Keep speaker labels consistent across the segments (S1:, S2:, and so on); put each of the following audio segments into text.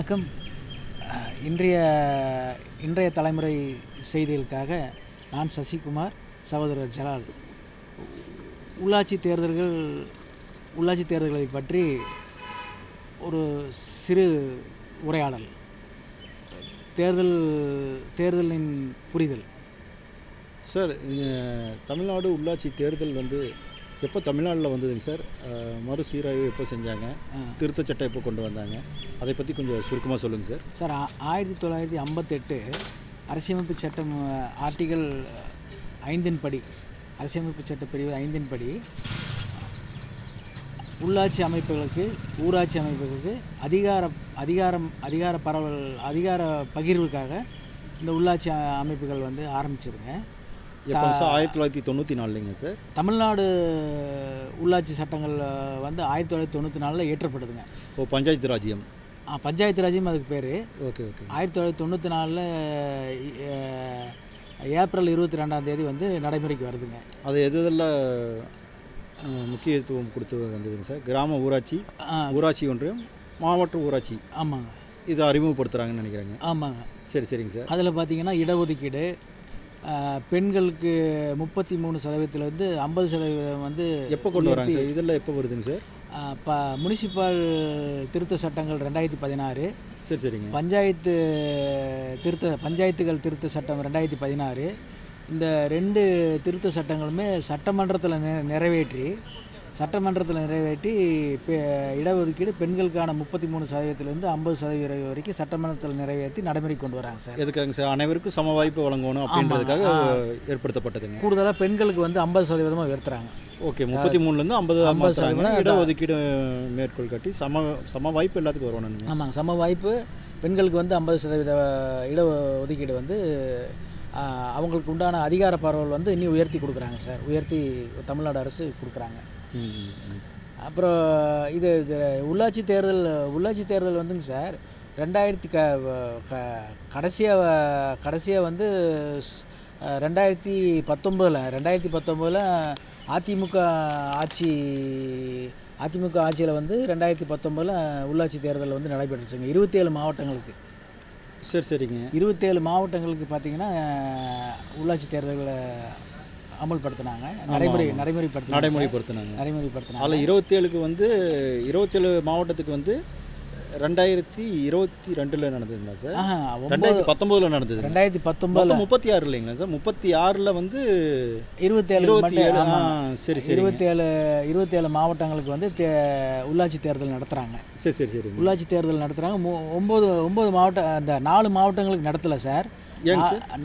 S1: வணக்கம். இன்றைய இன்றைய தலைமுறை செய்திகளுக்காக நான் சசிகுமார் சகோதரர் ஜலால். உள்ளாட்சி தேர்தல்கள் உள்ளாட்சி தேர்தல்களை பற்றி ஒரு சிறு உரையாடல். தேர்தல் தேர்தலின் புரிதல்.
S2: சார் தமிழ்நாடு உள்ளாட்சி தேர்தல் வந்து எப்போ தமிழ்நாட்டில் வந்ததுங்க சார்? மறுசீராய்வு எப்போ செஞ்சாங்க?
S1: அஹ்,
S2: திருத்தச் சட்டம் எப்போ கொண்டு வந்தாங்க? அதை பற்றி கொஞ்சம் சுருக்கமாக சொல்லுங்கள் சார்.
S1: சார் ஆயிரத்தி தொள்ளாயிரத்தி ஐம்பத்தெட்டு அரசியமைப்பு சட்டம் ஆர்டிகல் ஐந்தின் படி அரசியமைப்பு சட்ட பிரிவு ஐந்தின் படி உள்ளாட்சி அமைப்புகளுக்கு ஊராட்சி அமைப்புகளுக்கு அதிகார அதிகாரம் அதிகார பரவல் அதிகார பகிர்வுக்காக இந்த உள்ளாட்சி அமைப்புகள் வந்து ஆரம்பிச்சிருங்க
S2: எப்போ சார்? ஆயிரத்தி தொள்ளாயிரத்தி தொண்ணூற்றி நாலுங்க சார்.
S1: தமிழ்நாடு உள்ளாட்சி சட்டங்கள் வந்து ஆயிரத்தி தொள்ளாயிரத்தி தொண்ணூற்றி நாலில் இயற்றப்படுதுங்க
S2: ஓ பஞ்சாயத்து ராஜ்யம்.
S1: ஆ, பஞ்சாயத்து ராஜ்யம் அதுக்கு பேர்.
S2: Okay okay.
S1: ஆயிரத்தி தொள்ளாயிரத்தி தொண்ணூற்றி நாலில் ஏப்ரல் இருபத்தி ரெண்டாம் தேதி வந்து நடைமுறைக்கு வருதுங்க.
S2: அது எது முக்கியத்துவம் கொடுத்து வந்ததுங்க சார்? கிராம ஊராட்சி ஊராட்சி ஒன்றியம் மாவட்ட ஊராட்சி.
S1: ஆமாங்க.
S2: இதை அறிமுகப்படுத்துகிறாங்கன்னு நினைக்கிறாங்க.
S1: ஆமாங்க.
S2: சரி சரிங்க சார்.
S1: அதில் பார்த்தீங்கன்னா இடஒதுக்கீடு பெண்களுக்கு முப்பத்தி மூணு சதவீதத்துலேருந்து ஐம்பது சதவீதம் வந்து
S2: எப்போ கொண்டு வராங்க சார்? இதெல்லாம் எப்போ வருதுங்க சார்?
S1: ப முனிசிபால் திருத்த சட்டங்கள் ரெண்டாயிரத்தி பதினாறு.
S2: சரி சரிங்க.
S1: பஞ்சாயத்து திருத்த பஞ்சாயத்துகள் திருத்த சட்டம் ரெண்டாயிரத்தி பதினாறு. இந்த ரெண்டு திருத்த சட்டங்களுமே சட்டமன்றத்தில் நிறைவேற்றி சட்டமன்றத்தில் நிறைவேற்றி பெ இடஒதுக்கீடு பெண்களுக்கான முப்பத்தி மூணு சதவீதத்திலேருந்து ஐம்பது சதவீதம் வரைக்கும் சட்டமன்றத்தில் நிறைவேற்றி நடைமுறைக்கு கொண்டு வராங்க சார்.
S2: எதுக்காங்க சார்? அனைவருக்கும் சம வாய்ப்பு வழங்கணும் அப்படின்றதுக்காக ஏற்படுத்தப்பட்டதுங்க.
S1: கூடுதலாக பெண்களுக்கு வந்து ஐம்பது சதவீதமாக உயர்த்துறாங்க.
S2: ஓகே முப்பத்தி மூணுலேருந்து ஐம்பது
S1: ஐம்பது சதவீதம்
S2: இடஒதுக்கீடு மேற்கோள் காட்டி சம சம வாய்ப்பு எல்லாத்துக்கும் வரணுங்க
S1: ஆமாங்க சம வாய்ப்பு. பெண்களுக்கு வந்து ஐம்பது சதவீத இட ஒதுக்கீடு வந்து அவங்களுக்கு உண்டான அதிகார பரவல் வந்து இன்னும் உயர்த்தி கொடுக்குறாங்க சார். உயர்த்தி தமிழ்நாடு அரசு கொடுக்குறாங்க. அப்புறம் இது இது உள்ளாட்சி தேர்தல் உள்ளாட்சி தேர்தல் வந்துங்க சார். ரெண்டாயிரத்தி க க கடைசியாக கடைசியாக வந்து ரெண்டாயிரத்தி பத்தொம்போதில் ரெண்டாயிரத்தி பத்தொம்போதில் அதிமுக ஆட்சி அதிமுக ஆட்சியில் வந்து ரெண்டாயிரத்தி பத்தொம்போதில் உள்ளாட்சி தேர்தல் வந்து நடைபெற்றுச்சுங்க. இருபத்தேழு மாவட்டங்களுக்கு.
S2: சரி சரிங்க.
S1: இருபத்தேழு மாவட்டங்களுக்கு பார்த்தீங்கன்னா உள்ளாட்சி தேர்தல்களை அமல்படுத்தினாங்க. நடைமுறை
S2: ஆமா.
S1: நடைமுறைப்படுத்தினாங்க.
S2: நடைமுறைப்படுத்தினாங்க. அதில் இருபத்தேழுக்கு வந்து இருபத்தேழு மாவட்டத்துக்கு வந்து ரெண்டாயிரத்தி இருபத்தி ரெண்டில் நடந்ததுங்களா சார்? ரெண்டாயிரத்தி பத்தொம்போதில் நடந்தது.
S1: ரெண்டாயிரத்தி பத்தொன்பதுல
S2: முப்பத்தி ஆறு இல்லைங்களா சார்? முப்பத்தி ஆறில் வந்து
S1: இருபத்தேழு
S2: இருபத்தி ஏழு. சரி சரி
S1: இருபத்தேழு இருபத்தேழு மாவட்டங்களுக்கு வந்து தே உள்ளாட்சி தேர்தல் நடத்துகிறாங்க
S2: சரி சரி சரிங்க.
S1: உள்ளாட்சி தேர்தல் நடத்துகிறாங்க ஒம்பது ஒம்பது மாவட்டம் அந்த நாலு மாவட்டங்களுக்கு நடத்தலை சார்
S2: சார்.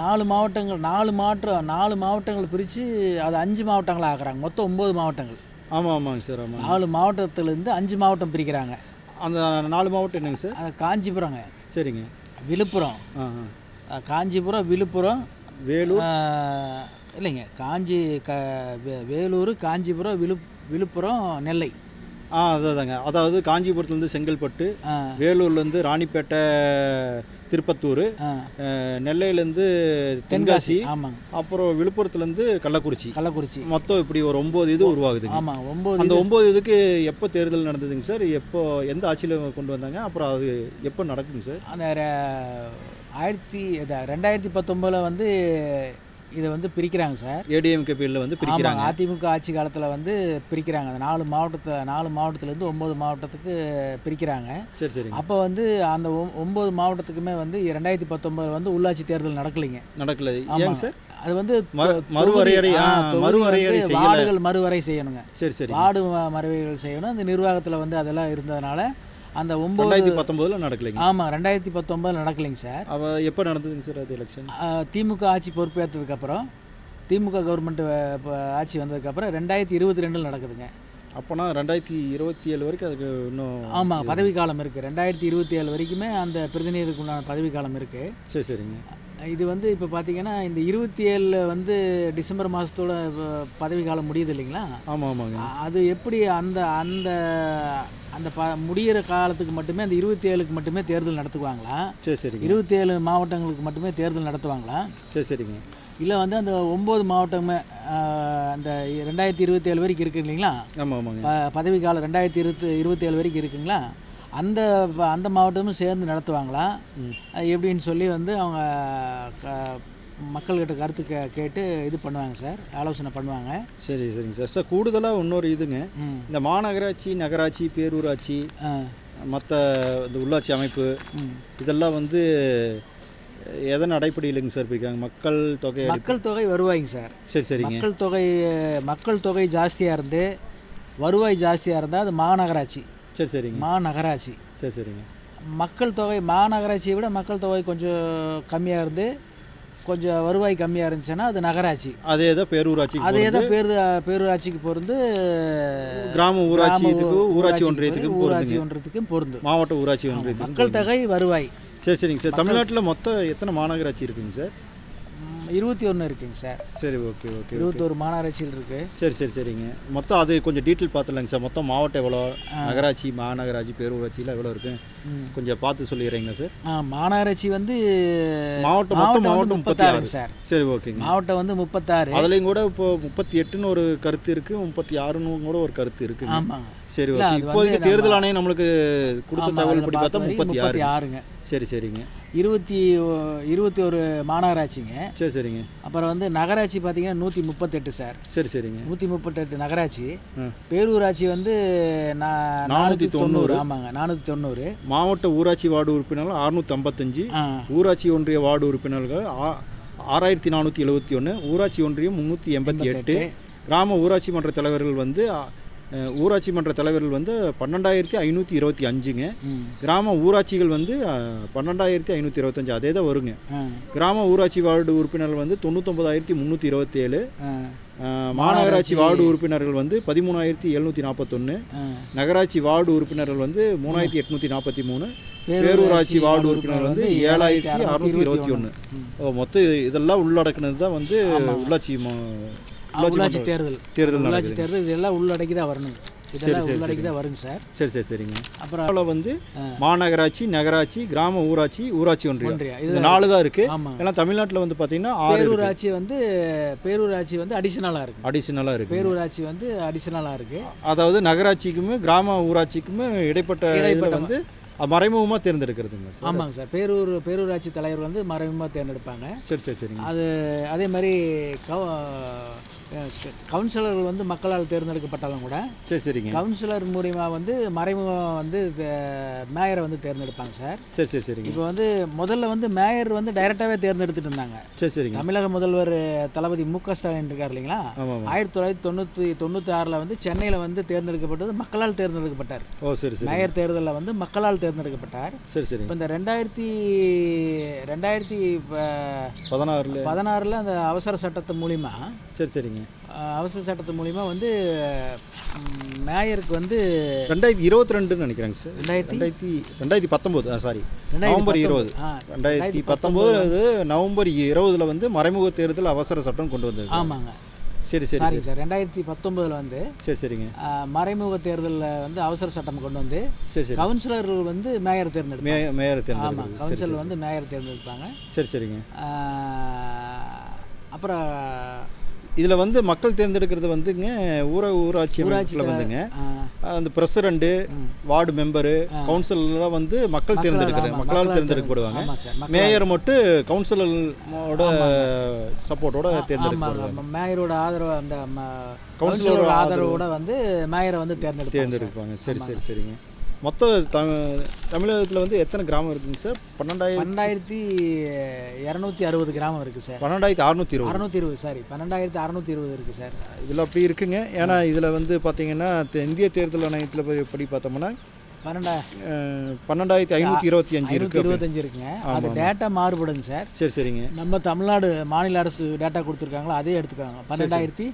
S1: நாலு மாவட்டங்கள் நாலு மாவட்டம் நாலு மாவட்டங்கள் பிரித்து அது அஞ்சு மாவட்டங்களாக ஆக்குறாங்க. மொத்தம் ஒம்பது மாவட்டங்கள்.
S2: ஆமாம் ஆமாங்க சார் ஆமாம்
S1: நாலு மாவட்டத்திலேருந்து அஞ்சு மாவட்டம் பிரிக்கிறாங்க.
S2: அந்த நாலு மாவட்டம் என்னங்க சார்?
S1: அது காஞ்சிபுரங்க.
S2: சரிங்க.
S1: விழுப்புரம். காஞ்சிபுரம் விழுப்புரம்
S2: வேலூர்?
S1: இல்லைங்க காஞ்சி க வேலூர் காஞ்சிபுரம் விழு விழுப்புரம் நெல்லை.
S2: ஆ அதாங்க அதாவது காஞ்சிபுரத்துலேருந்து செங்கல்பட்டு வேலூர்லேருந்து ராணிப்பேட்டை திருப்பத்தூர் நெல்லையிலேருந்து
S1: தென்காசி ஆமாங்க.
S2: அப்புறம் விழுப்புரத்துலேருந்து கள்ளக்குறிச்சி.
S1: கள்ளக்குறிச்சி.
S2: மொத்தம் இப்படி ஒரு ஒம்பது இது உருவாகுதுங்க.
S1: ஆமாம் ஒம்பது
S2: அந்த ஒம்பது இதுக்கு எப்போ தேர்தல் நடந்ததுங்க சார்? எப்போ எந்த ஆட்சியில் கொண்டு வந்தாங்க? அப்புறம் அது எப்போ நடக்குங்க சார்?
S1: அந்த ஆயிரத்தி ரெண்டாயிரத்தி பத்தொம்போதில் வந்து இதை வந்து பிரிக்கிறாங்க சார்.
S2: ஏடிஎம்கே பில்ல வந்து பிரிக்கிறாங்க.
S1: அதிமுக ஆட்சி காலத்தில் வந்து பிரிக்கிறாங்க. அந்த நாலு மாவட்டத்தில் நாலு மாவட்டத்துலேருந்து ஒம்பது மாவட்டத்துக்கு பிரிக்கிறாங்க.
S2: சரி சரிங்க.
S1: அப்போ வந்து அந்த ஒம்பது மாவட்டத்துக்குமே வந்து ரெண்டாயிரத்தி பத்தொம்போது வந்து உள்ளாட்சி தேர்தல் நடக்கலைங்க.
S2: நடக்கல. ஏங்க சார்?
S1: அது வந்து
S2: மறுவரையறை மறுவரையறை
S1: வார்டுகள் மறுவரை செய்யணுங்க.
S2: சரி சரி
S1: வார்டு ம- மறுவரைகள் செய்யணும். அந்த நிர்வாகத்தில் வந்து அதெல்லாம் இருந்ததுனால அந்த ஒம்பது
S2: ரெண்டாயிரத்தி பத்தொம்போதில் நடக்கலைங்க.
S1: ஆமாம் ரெண்டாயிரத்தி பத்தொம்பது நடக்கலைங்க சார்.
S2: அவ எப்போ நடந்ததுங்க சார் அது எலெக்ஷன்
S1: திமுக ஆட்சி பொறுப்பேற்றதுக்கப்புறம் திமுக கவர்மெண்ட் ஆட்சி வந்ததுக்கப்புறம் ரெண்டாயிரத்தி இருபத்தி ரெண்டில் நடக்குதுங்க.
S2: அப்போனா ரெண்டாயிரத்தி இருபத்தி ஏழு வரைக்கும் அதுக்கு இன்னும்
S1: ஆமாம் பதவி காலம் இருக்குது ரெண்டாயிரத்தி இருபத்தி ஏழு வரைக்குமே அந்த பிரதிநிதிக்கு உண்டான பதவி காலம் இருக்குது
S2: சரி சரிங்க.
S1: இது வந்து இப்போ பார்த்தீங்கன்னா இந்த இருபத்தி ஏழில் வந்து டிசம்பர் மாதத்தோட பதவி காலம் முடியுது இல்லைங்களா?
S2: ஆமாம் ஆமாங்க.
S1: அது எப்படி அந்த அந்த அந்த ப முடியிற காலத்துக்கு மட்டுமே அந்த இருபத்தி ஏழுக்கு மட்டுமே தேர்தல் நடத்துவாங்களா?
S2: சரி சரிங்க.
S1: இருபத்தி ஏழு மாவட்டங்களுக்கு மட்டுமே தேர்தல் நடத்துவாங்களா?
S2: சரி சரிங்க.
S1: இல்லை வந்து அந்த ஒம்பது மாவட்டமே அந்த ரெண்டாயிரத்தி இருபத்தி ஏழு வரைக்கும் இருக்கு இல்லைங்களா?
S2: ஆமாம் ஆமாங்க.
S1: பதவி காலம் ரெண்டாயிரத்தி இருபத்தி இருபத்தி ஏழு வரைக்கும் இருக்குங்களா? அந்த அந்த மாவட்டமும் சேர்ந்து நடத்துவாங்களாம் எப்படின்னு சொல்லி வந்து அவங்க க- மக்கள்கிட்ட கருத்து கே கேட்டு இது பண்ணுவாங்க சார். ஆலோசனை பண்ணுவாங்க.
S2: சரி சரிங்க சார். சார் கூடுதலாக இன்னொரு இதுங்க. இந்த மாநகராட்சி நகராட்சி பேரூராட்சி மற்ற இந்த உள்ளாட்சி அமைப்பு இதெல்லாம் வந்து எதன் அடிப்படையிலுங்க சார் பிரிக்காங்க மக்கள் தொகை
S1: மக்கள் தொகை வருவாய்ங்க சார்.
S2: சரி சரிங்க.
S1: மக்கள் தொகை மக்கள் தொகை ஜாஸ்தியாக இருந்து வருவாய் ஜாஸ்தியாக இருந்தால் அது மாநகராட்சி.
S2: சரி சரிங்க.
S1: மாநகராட்சி.
S2: சரி சரிங்க.
S1: மக்கள் தொகை மாநகராட்சியை விட மக்கள் தொகை கொஞ்சம் கம்மியாக இருந்து கொஞ்சம் வருவாய் கம்மியாக இருந்துச்சுன்னா அது நகராட்சி.
S2: அதே தான் பேரூராட்சி
S1: அதே தான் பேரு பேரூராட்சிக்கு பொருந்து
S2: கிராம ஊராட்சி
S1: கிராம
S2: இதுக்கு ஊராட்சி
S1: பொருந்து, ஊராட்சி ஒன்றியத்துக்கும் பொருந்து
S2: மாவட்ட ஊராட்சி ஒன்றியத்துக்கும்
S1: மக்கள் தொகை வருவாய்.
S2: சரி சரிங்க. சார் தமிழ்நாட்டில் மொத்தம் எத்தனை மாநகராட்சி இருக்குங்க சார்?
S1: இருபத்தி ஒன்று இருக்குங்க சார்.
S2: சரி ஓகே ஓகே
S1: இருபத்தோரு மாநகராட்சிகள் இருக்கு.
S2: சரி சரி சரிங்க. மொத்தம் அது கொஞ்சம் டீட்டெயில் பார்த்துலாங்க சார். மொத்தம் மாவட்டம் எவ்வளோ? நகராட்சி மாநகராட்சி பேரூராட்சியில் எவ்வளோ இருக்கு. கொஞ்சம் பார்த்து சொல்லிடுறீங்களா சார்?
S1: ஆ, மாநகராட்சி வந்து
S2: மாவட்டம் மொத்தம்
S1: மாவட்டம் வந்து
S2: மாவட்டம் முப்பத்தி ஆறு.
S1: முப்பத்தாறுங்க சார்.
S2: சரி ஓகேங்க.
S1: மாவட்டம் வந்து முப்பத்தாறு.
S2: அதுலேயும் கூட இப்போ முப்பத்தி எட்டுன்னு ஒரு கருத்து இருக்கு. முப்பத்தி ஆறுன்னு கூட ஒரு கருத்து இருக்கு
S1: ஆமாங்க.
S2: சரி ஓகே. இப்போதைக்கு தேர்தல் ஆணையம் நம்மளுக்கு கொடுத்த தகவல் படி பார்த்தா முப்பத்தி ஆறு
S1: ஆறுங்க.
S2: சரி சரிங்க.
S1: இருபத்தி இருபத்தி ஒரு மாநகராட்சிங்க.
S2: சரி சரிங்க.
S1: அப்புறம் வந்து நகராட்சி பார்த்தீங்கன்னா நூற்றி முப்பத்தெட்டு சார்.
S2: சரி சரிங்க.
S1: நூற்றி முப்பத்தெட்டு நகராட்சி. பேரூராட்சி வந்து நா-
S2: நானூத்தி
S1: நானூற்றி தொண்ணூறு. ஆமாங்க நானூற்றி தொண்ணூறு.
S2: மாவட்ட ஊராட்சி வார்டு உறுப்பினர்கள் அறுநூத்தி ஐம்பத்தஞ்சு ஊராட்சி ஒன்றிய வார்டு உறுப்பினர்கள் ஆறாயிரத்தி நானூற்றி எழுபத்தி ஒன்று ஊராட்சி ஒன்றியம் முந்நூற்றி எண்பத்தி எட்டு. கிராம ஊராட்சி மன்ற தலைவர்கள் வந்து ஊராட்சி மன்ற தலைவர்கள் வந்து பன்னெண்டாயிரத்தி ஐநூற்றி இருபத்தி அஞ்சுங்க. கிராம ஊராட்சிகள் வந்து பன்னெண்டாயிரத்தி ஐநூற்றி இருபத்தஞ்சு அதே தான் வருங்க. கிராம ஊராட்சி வார்டு உறுப்பினர்கள் வந்து தொண்ணூத்தொம்பதாயிரத்தி முந்நூற்றி இருபத்தேழு. மாநகராட்சி வார்டு உறுப்பினர்கள் வந்து பதிமூணாயிரத்தி எழுநூற்றி நாற்பத்தொன்று நகராட்சி வார்டு உறுப்பினர்கள் வந்து மூணாயிரத்தி எட்நூற்றி நாற்பத்தி மூணு பேரூராட்சி வார்டு உறுப்பினர் வந்து ஏழாயிரத்தி அறுநூற்றி இருபத்தி ஒன்று. மொத்தம் இது- இதெல்லாம் உள்ளடக்கினது தான் வந்து. உள்ளாட்சி உள்ளாட்சி
S1: தேர்தல்.
S2: தேர்தல்
S1: உள்ளாட்சி தேர்தல் இதெல்லாம் உள்ளடக்கி தான் வரணும் இதெல்லாம் உள்ளடக்கி. தான் வருங்க சார்.
S2: சரி சரி சரிங்க.
S1: அப்புறம்
S2: வந்து. மாநகராட்சி நகராட்சி கிராம ஊராட்சி ஊராட்சி ஒன்றியம்.
S1: இது
S2: நாலு தான் இருக்கு. ஏன்னா தமிழ்நாட்டில் வந்து பார்த்தீங்கன்னா
S1: பேரூராட்சி வந்து பேரூராட்சி வந்து அடிஷனலாக இருக்கு.
S2: அடிஷனலாக இருக்கு.
S1: பேரூராட்சி வந்து அடிஷனலாக இருக்கு.
S2: அதாவது நகராட்சிக்குமே கிராம ஊராட்சிக்குமே இடைப்பட்ட வந்து மறைமுகமாக தேர்ந்தெடுக்கிறதுங்க சார்.
S1: ஆமாங்க சார். பேரூர் பேரூராட்சி தலைவர் வந்து மறைமுகமாக தேர்ந்தெடுப்பாங்க.
S2: சரி சரி சரிங்க.
S1: அது அதே மாதிரி கவுன்சிலர்கள் வந்து மக்களால் தேர்ந்தெடுக்கப்பட்டாலும் கூட
S2: சரி சரிங்க.
S1: கவுன்சிலர் மூலிமா வந்து மறைமுகம் வந்து மேயரை வந்து தேர்ந்தெடுப்பாங்க சார்.
S2: சரி சரி சரிங்க.
S1: இப்போ வந்து முதல்ல வந்து மேயர் வந்து டைரெக்டாகவே தேர்ந்தெடுத்துட்டு இருந்தாங்க.
S2: சரி சரிங்க.
S1: தமிழக முதல்வர் தளபதி மு க ஸ்டாலின் இருக்கார் இல்லைங்களா? ஆயிரத்தி தொள்ளாயிரத்தி தொண்ணூற்றி தொண்ணூற்றி ஆறில் வந்து சென்னையில் வந்து தேர்ந்தெடுக்கப்பட்டது மக்களால் தேர்ந்தெடுக்கப்பட்டார்.
S2: ஓ சரி சரி
S1: மேயர் தேர்தலில் வந்து மக்களால் தேர்ந்தெடுக்கப்பட்டார்.
S2: சரி சரிங்க.
S1: இப்போ இந்த ரெண்டாயிரத்தி ரெண்டாயிரத்தி
S2: பதினாறுல.
S1: பதினாறில் அந்த அவசர சட்டத்து மூலிமா
S2: சரி சரிங்க.
S1: அவசர சட்டத்து மூலிமா வந்து மேயருக்கு வந்து
S2: ரெண்டாயிரத்தி இருபத்தி ரெண்டுன்னு நினைக்கிறேங்க சார்.
S1: ரெண்டாயிரத்தி
S2: ரெண்டாயிரத்தி ரெண்டாயிரத்தி பத்தொம்போது ஆ சாரி நவம்பர் இருபது. ரெண்டாயிரத்தி பத்தொம்போது நவம்பர் இருபதுல வந்து மறைமுக தேர்தல் அவசர சட்டம் கொண்டு வந்தது.
S1: ஆமாங்க.
S2: சரி சரி
S1: சாரி. சார் ரெண்டாயிரத்தி பத்தொம்போதில் வந்து
S2: சரி சரிங்க.
S1: மறைமுக தேர்தலில் வந்து அவசர சட்டம் கொண்டு வந்து
S2: சரி சரி.
S1: கவுன்சிலர்கள் வந்து மேயர் தேர்ந்தெடுப்பாங்க.
S2: மேயர்
S1: ஆமாம்
S2: தேர்ந்தெடுக்கிறது சரி
S1: கவுன்சிலர் வந்து மேயர் தேர்ந்தெடுப்பாங்க.
S2: சரி சரிங்க.
S1: அப்புறம்
S2: இதில் வந்து மக்கள் தேர்ந்தெடுக்கிறது வந்துங்க ஊர ஊராட்சி அமைப்பில் வந்துங்க. அந்த பிரசிடண்ட்டு. வார்டு மெம்பரு கவுன்சிலர்லாம் வந்து மக்கள் தேர்ந்தெடுக்கிறது
S1: ஆமா,
S2: மக்களால் தேர்ந்தெடுக்கப்படுவாங்க. மேயர் மட்டும் கவுன்சிலரோட சப்போர்ட்டோட தேர்ந்தெடுக்கப்படுவாங்க.
S1: ஆமாம் மேயரோட ஆதரவு அந்த
S2: கவுன்சிலரோட
S1: ஆதரவோட வந்து மேயரை வந்து தேர்ந்தெடுத்து
S2: தேர்ந்தெடுப்பாங்க. சரி சரி சரிங்க. மொத்தம் த தமிழகத்தில் வந்து எத்தனை கிராமம் இருக்குங்க சார்? பன்னெண்டாயிரம்
S1: பன்னெண்டாயிரத்தி இரநூத்தி அறுபது கிராமம் இருக்குது சார்.
S2: பன்னெண்டாயிரத்தி அறுநூத்தி இருபது.
S1: அறுநூத்தி இருபது சாரி. பன்னெண்டாயிரத்தி அறுநூத்தி இருபது இருக்குது சார்.
S2: இதில் அப்படி இருக்குங்க. ஏன்னா இதில் வந்து பார்த்தீங்கன்னா இந்திய தேர்தல் ஆணையத்தில் போய் படி பார்த்தோம்னா பன்னெண்டாயிரத்தி ஐநூற்றி இருபத்தி அஞ்சு இருக்கு.
S1: இருபத்தஞ்சு இருக்குங்க. அது. டேட்டா மாறுபடுங்க சார்.
S2: சரி சரிங்க.
S1: நம்ம தமிழ்நாடு மாநில அரசு டேட்டா கொடுத்துருக்காங்களோ அதே எடுத்துக்காங்க. பன்னெண்டாயிரத்தி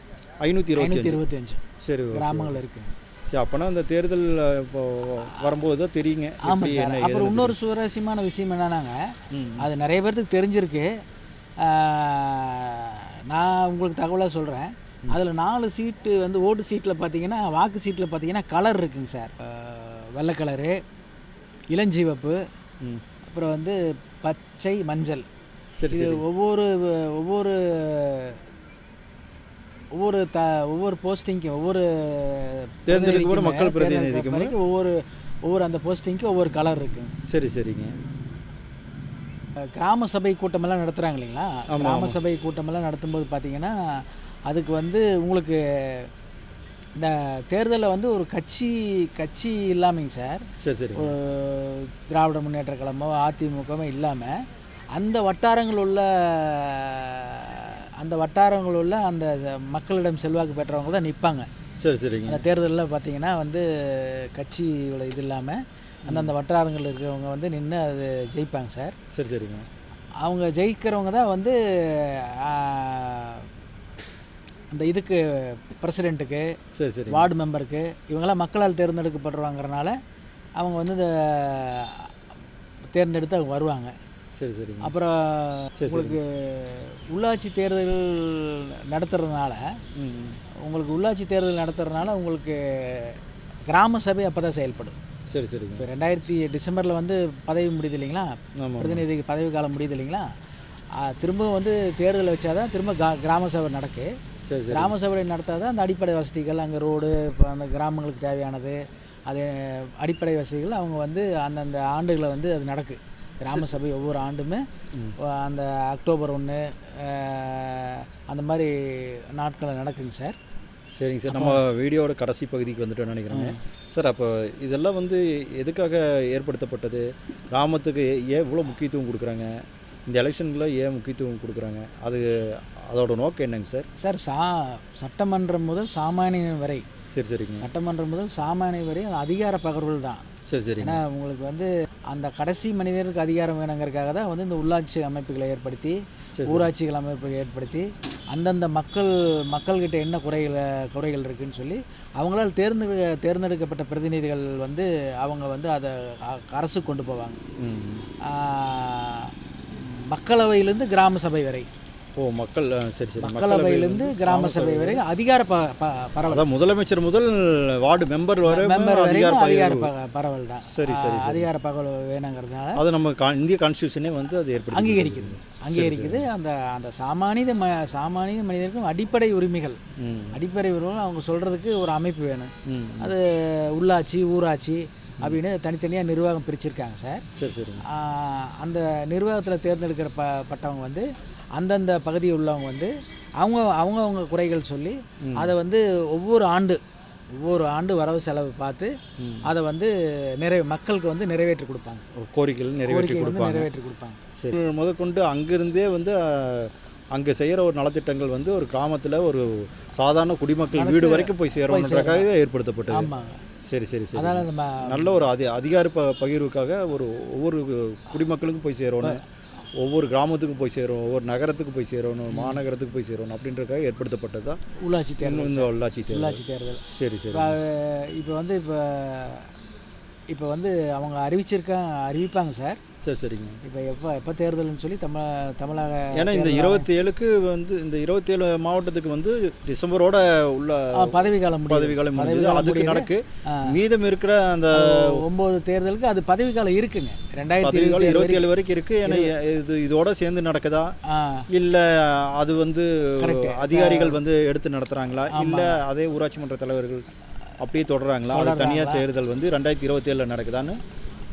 S2: ஐநூற்றி இருபத்தி
S1: இருபத்தஞ்சு
S2: சரி.
S1: கிராமங்கள் இருக்குது
S2: சரி அப்போனா அந்த தேர்தல் இப்போ வரும்போது தான் தெரியுங்க
S1: ஆமாம் சார். அப்புறம் இன்னொரு சுவாரஸ்யமான விஷயம் என்னன்னாங்க. அது நிறைய பேர்த்துக்கு தெரிஞ்சிருக்கு. நான் உங்களுக்கு தகவலாக சொல்கிறேன் அதில் நாலு சீட்டு வந்து ஓட்டு சீட்டில் பார்த்தீங்கன்னா வாக்கு சீட்டில் பார்த்தீங்கன்னா கலர் இருக்குங்க சார். வெள்ளை கலரு இளஞ்சிவப்பு. அப்புறம் வந்து பச்சை மஞ்சள்.
S2: சரி.
S1: ஒவ்வொரு ஒவ்வொரு ஒவ்வொரு த ஒவ்வொரு போஸ்டிங்க்கும் ஒவ்வொரு
S2: தேர்ந்தெடுக்கப்பட்ட மக்கள் பிரதிநிதிக்குமே
S1: ஒவ்வொரு ஒவ்வொரு அந்த போஸ்டிங்க்கு ஒவ்வொரு கலர் இருக்குங்க
S2: சரி சரிங்க.
S1: கிராம சபை கூட்டமெல்லாம் நடத்துகிறாங்க இல்லைங்களா? கிராம. சபை கூட்டமெல்லாம் நடத்தும்போது பார்த்தீங்கன்னா அதுக்கு வந்து உங்களுக்கு இந்த தேர்தலில் வந்து ஒரு கட்சி கட்சி இல்லாமைங்க சார்.
S2: சரி
S1: ஒரு திராவிட முன்னேற்ற கழகமோ அதிமுகவோ இல்லாமல் அந்த வட்டாரங்கள் உள்ள அந்த வட்டாரங்கள் உள்ள அந்த மக்களிடம் செல்வாக்கு பெற்றவங்க தான் நிற்பாங்க
S2: சரி சரிங்க.
S1: அந்த தேர்தலில் பார்த்தீங்கன்னா வந்து கட்சியோட இது இல்லாமல் அந்தந்த வட்டாரங்கள் இருக்கிறவங்க வந்து நின்று அது ஜெயிப்பாங்க சார்.
S2: சரி சரிங்க.
S1: அவங்க ஜெயிக்கிறவங்க தான் வந்து அந்த இதுக்கு பிரசிடெண்ட்டுக்கு
S2: சரி சரி
S1: வார்டு மெம்பருக்கு இவங்கெல்லாம் மக்களால் தேர்ந்தெடுக்கப்படுறாங்கிறனால அவங்க வந்து இந்த தேர்ந்தெடுத்து அவங்க வருவாங்க.
S2: சரி சரிங்க.
S1: அப்புறம்
S2: சரி.
S1: உங்களுக்கு உள்ளாட்சி தேர்தல் நடத்துறதுனால. உங்களுக்கு உள்ளாட்சி தேர்தல் நடத்துறதுனால உங்களுக்கு கிராம சபை அப்போ தான் செயல்படும்
S2: சரி சரிங்க.
S1: இப்போ ரெண்டாயிரத்தி டிசம்பரில் வந்து பதவி முடியுது இல்லைங்களா?
S2: ஆமாம்
S1: பிரதிநிதிக்கு பதவி காலம் முடியுது இல்லைங்களா? திரும்பவும் வந்து தேர்தல் வச்சாதான் திரும்ப கிராம சபை நடக்கு.
S2: சரி சரி.
S1: கிராம சபை நடத்தால் தான் அந்த அடிப்படை வசதிகள் அங்கே ரோடு இப்போ அந்த கிராமங்களுக்கு தேவையானது அது அடிப்படை வசதிகள் அவங்க வந்து அந்தந்த ஆண்டுகளை வந்து அது நடக்கு. கிராம சபை ஒவ்வொரு ஆண்டுமே. அந்த அக்டோபர் ஒன்று அந்த மாதிரி நாட்களில் நடக்குங்க சார்.
S2: சரிங்க சார். நம்ம வீடியோவோட கடைசி பகுதிக்கு வந்துட்டோம்னு நினைக்கிறேங்க சார் அப்போ இதெல்லாம் வந்து எதுக்காக ஏற்படுத்தப்பட்டது? கிராமத்துக்கு ஏன் இவ்வளோ முக்கியத்துவம் கொடுக்குறாங்க? இந்த எலெக்ஷனில் ஏன் முக்கியத்துவம் கொடுக்குறாங்க? அது அதோட நோக்கம் என்னங்க சார்?
S1: சார் சா சட்டமன்றம் முதல் சாமானியன் வரை.
S2: சரி சரிங்க.
S1: சட்டமன்றம் முதல் சாமானியன் வரை அது அதிகார பகர்வுகள் தான்.
S2: சரி சரிங்க
S1: ஏன்னா உங்களுக்கு வந்து அந்த கடைசி மனிதருக்கு அதிகாரம் வேணுங்கிறதுக்காக தான் வந்து இந்த உள்ளாட்சி அமைப்புகளை ஏற்படுத்தி
S2: சரி
S1: ஊராட்சிகள் அமைப்புகளை ஏற்படுத்தி அந்தந்த மக்கள் மக்கள்கிட்ட என்ன குறைகள் குறைகள் இருக்குன்னு சொல்லி அவங்களால் தேர்ந்தெடு தேர்ந்தெடுக்கப்பட்ட பிரதிநிதிகள் வந்து அவங்க வந்து அதை அ- அரசுக்கு கொண்டு போவாங்க. மக்களவையிலேருந்து கிராம சபை வரை.
S2: ஓ மக்கள் சரி சரி
S1: மக்களவையிலேருந்து கிராம சபை வரை அதிகார பரவல்.
S2: அதான் முதலமைச்சர் முதல் வார்டு மெம்பர் வரை
S1: மெம்பர்
S2: அதிகார
S1: அதிகார பரவல் தான்
S2: சரி, சரி, சரி.
S1: அதிகார பகவல் வேணுங்கிறதுனால
S2: அது நம்ம இந்திய கான்ஸ்டியூஷனே வந்து அது ஏற்படுத்தி
S1: அங்கீகரிக்குது. அங்கீகரிக்குது. அந்த அந்த சாமானிய ம சாமானிய மனிதருக்கும் அடிப்படை உரிமைகள். அடிப்படை உரிமைகள் அவங்க சொல்கிறதுக்கு ஒரு அமைப்பு வேணும். அது உள்ளாட்சி ஊராட்சி அப்படின்னு தனித்தனியாக நிர்வாகம் பிரிச்சிருக்காங்க சார்.
S2: சரி
S1: ஆஹ் அந்த நிர்வாகத்தில் தேர்ந்தெடுக்கிற ப பட்டவங்க வந்து அந்தந்த பகுதியில் உள்ளவங்க வந்து அவங்க அவங்கவங்க குறைகள் சொல்லி. அதை வந்து ஒவ்வொரு ஆண்டு ஒவ்வொரு ஆண்டு வரவு செலவு பார்த்து. அதை வந்து நிறை மக்களுக்கு வந்து நிறைவேற்றி கொடுப்பாங்க.
S2: கோரிக்கைகள் நிறைவேற்றி கொடுப்பாங்க.
S1: நிறைவேற்றி கொடுப்பாங்க.
S2: சரி. முதற்கொண்டு அங்கிருந்தே வந்து அங்கே செய்கிற ஒரு நலத்திட்டங்கள் வந்து ஒரு கிராமத்தில் ஒரு சாதாரண குடிமக்கள் வீடு வரைக்கும் போய் சேரணுன்றக்காக ஏற்படுத்தப்பட்டது. சரி சரி சரி.
S1: அதனால்
S2: நல்ல ஒரு அதி அதிகார ப பகிர்வுக்காக ஒரு ஒவ்வொரு குடிமக்களுக்கும் போய் சேரணும். ஒவ்வொரு கிராமத்துக்கும் போய் சேரணும் ஒவ்வொரு நகரத்துக்கு போய் சேரணும் மாநகரத்துக்கு போய் சேரணும் அப்படின்றக்காக ஏற்படுத்தப்பட்டது தான்
S1: உள்ளாட்சி தேர்தல்
S2: உள்ளாட்சி தேர்தல்.
S1: உள்ளாட்சி தேர்தல்.
S2: சரி சரி.
S1: இப்போ வந்து இப்போ இப்போ வந்து அவங்க அறிவிச்சிருக்காங்க அறிவிப்பாங்க சார்.
S2: சரி சரிங்க.
S1: இப்போ எப்போ எப்போ தேர்தல்னு சொல்லி தமிழ் தமிழக
S2: ஏன்னா இந்த இருபத்தி ஏழுக்கு வந்து இந்த இருபத்தி ஏழு மாவட்டத்துக்கு வந்து டிசம்பரோட உள்ள.
S1: பதவிக்காலம்
S2: முடிஞ்சது
S1: பதவிக்காலம்
S2: அதுக்கு. நடக்கு. மீதம் இருக்கிற அந்த
S1: ஒம்பது தேர்தலுக்கு அது பதவிக்காலம் இருக்குங்க. ரெண்டாயிரத்தி
S2: பதவிக்காலம்
S1: இருபத்தி
S2: ஏழு வரைக்கும். இருக்கு. ஏன்னா இது இதோட சேர்ந்து நடக்குதா? இல்ல அது வந்து. அதிகாரிகள் வந்து எடுத்து நடத்துறாங்களா. இல்ல அதே ஊராட்சி மன்ற தலைவர்கள் அப்படியே தொடர்றாங்களா? அது தனியா தேர்தல் வந்து ரெண்டாயிரத்தி இருபத்தி ஏழுல நடக்குதான்னு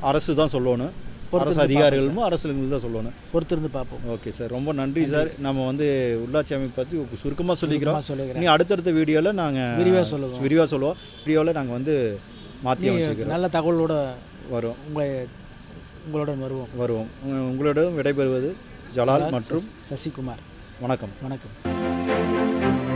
S2: அரசு தான் சொல்லணும். அரசு அதிகாரிகளும் அரசுகளும் தான் சொல்லணும்.
S1: பொறுத்திருந்து பார்ப்போம்.
S2: Okay sir. ரொம்ப நன்றி சார். நம்ம வந்து உள்ளாட்சி அமைப்பு பற்றி சுருக்கமாக சொல்லிக்கிறோம். நீ அடுத்தடுத்த வீடியோவில் நாங்கள்
S1: விரிவாக சொல்லுவோம்.
S2: விரிவாக சொல்லுவோம். வீடியோவில் நாங்கள் வந்து மாற்றி
S1: நல்ல தகவலோட
S2: வரும்.
S1: உங்களை உங்களுடன் வருவோம்.
S2: வருவோம். உங்க- உங்களிடம் விடைபெறுவது ஜலால் மற்றும்
S1: சசிகுமார்.
S2: வணக்கம்.
S1: வணக்கம்.